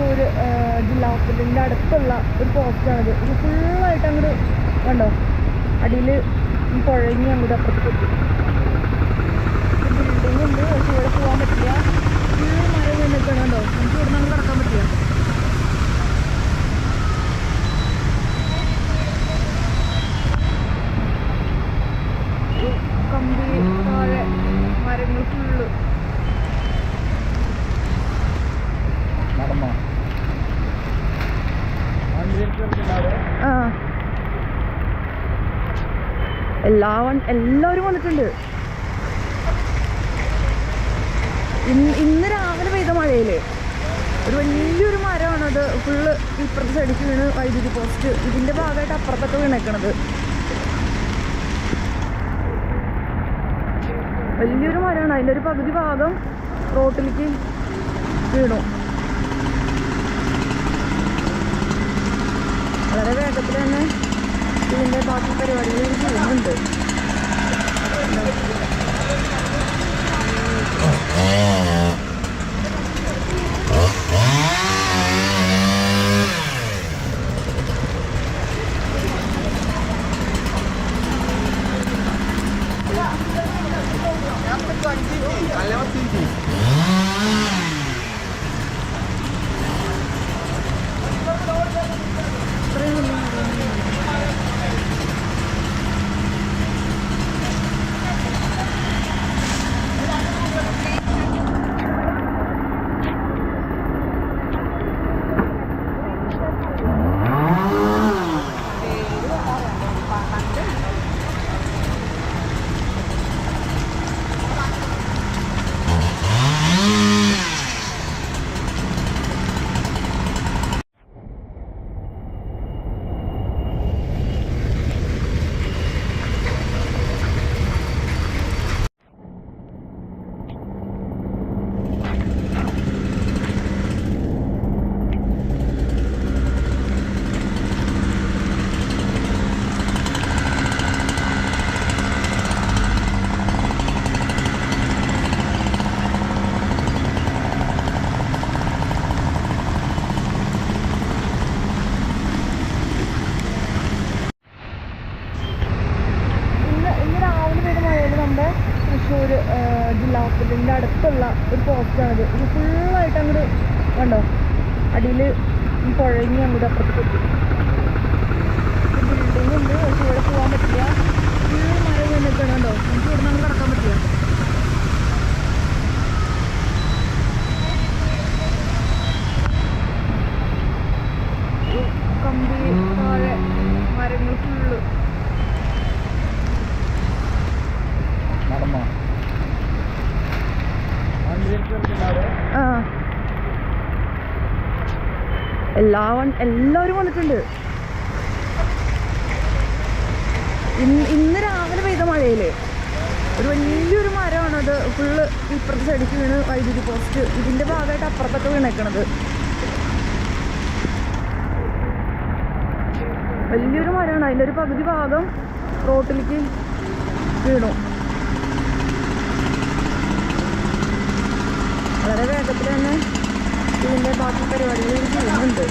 തൃശ്ശൂർ ജില്ലാ ഹോസ്പിറ്റലിന്റെ അടുത്തുള്ള ഒരു പോസ്റ്റാണിത് ഇത് ഫുള്ളായിട്ട് അങ്ങോട്ട് കണ്ടോ? അടിയിൽ ഈ പുഴങ്ങി അങ്ങോട്ട് അപ്പുറത്ത് ബിൽഡിംഗ് ഉണ്ട് ഇവിടെ പോകാൻ പറ്റില്ല. ഫുൾ മരം നിന്നിട്ടാണ് കണ്ടോ? നമുക്ക് ഇവിടെ നിന്ന് കിടക്കാൻ പറ്റില്ല. കമ്പി താഴെ മരങ്ങൾ ഫുള്ള് ആ. എല്ലാവൺ എല്ലാവരും വന്നിട്ടുണ്ട്. ഇന്ന് രാവിലെ പെയ്ത മഴയിൽ. ഒരു വലിയൊരു മരമാണ് അത്. ഫുള്ള് ഇപ്പുറത്തെ സൈഡിലേക്ക് വീണ് വൈദ്യുതി പോസ്റ്റ് ഇതിന്റെ ഭാഗമായിട്ട് അപ്പുറത്തൊക്കെ വീണേക്കണത്. വലിയൊരു മരമാണ്. അതിന്റെ ഒരു പകുതി ഭാഗം റോട്ടിലേക്ക് വീണു. വളരെ വേഗത്തിൽ തന്നെ ഇതിന്റെ ബാക്കി പരിപാടികൾ ചെയ്യുന്നുണ്ട്. ഇത്രയും വലിയ മരമാണ്. ഇന്ന് ഇന്ന് രാവിലെ പെയ്ത മഴയിൽ നമ്മുടെ തൃശ്ശൂർ ജില്ലാ ഹോസ്പിറ്റലിന്റെ അടുത്തുള്ള ഒരു പോസ്റ്റാണിത്. ഇത് ഫുള്ളായിട്ട് അങ്ങോട്ട് കണ്ടോ? അടിയിൽ പുഴങ്ങി അങ്ങോട്ട് അപ്പുറത്ത് പറ്റി ബിൽഡിംഗ് ഉണ്ട്. പക്ഷെ ഇവിടെ പോകാൻ പറ്റില്ല. ഫുൾ മഴ നിന്നിട്ടാണ് കണ്ടോ? നമുക്ക് ഇവിടെ നിന്ന് കിടക്കാൻ പറ്റില്ല. കമ്പി താഴെ മരങ്ങൾ ഫുള്ള്. ആ. എല്ലാവൺ എല്ലാവരും വന്നിട്ടുണ്ട്. ഇന്ന് രാവിലെ പെയ്ത മഴയിൽ. ഒരു വലിയൊരു മരമാണ് അത് ഫുള്ള് ഇപ്പുറത്തെ സൈഡിക്ക് വീണ് വൈദ്യുതി പോസ്റ്റ് ഇതിന്റെ ഭാഗമായിട്ട് അപ്പുറത്തൊക്കെ വീണേക്കണത് വലിയൊരു മരമാണ്. അതിന്റെ ഒരു പകുതി ഭാഗം റോട്ടിലേക്ക് വീണു. വേഗത്തിൽ തന്നെ ഇതിന്റെ ബാക്കി പരിപാടികൾ ചെയ്യുന്നുണ്ട്.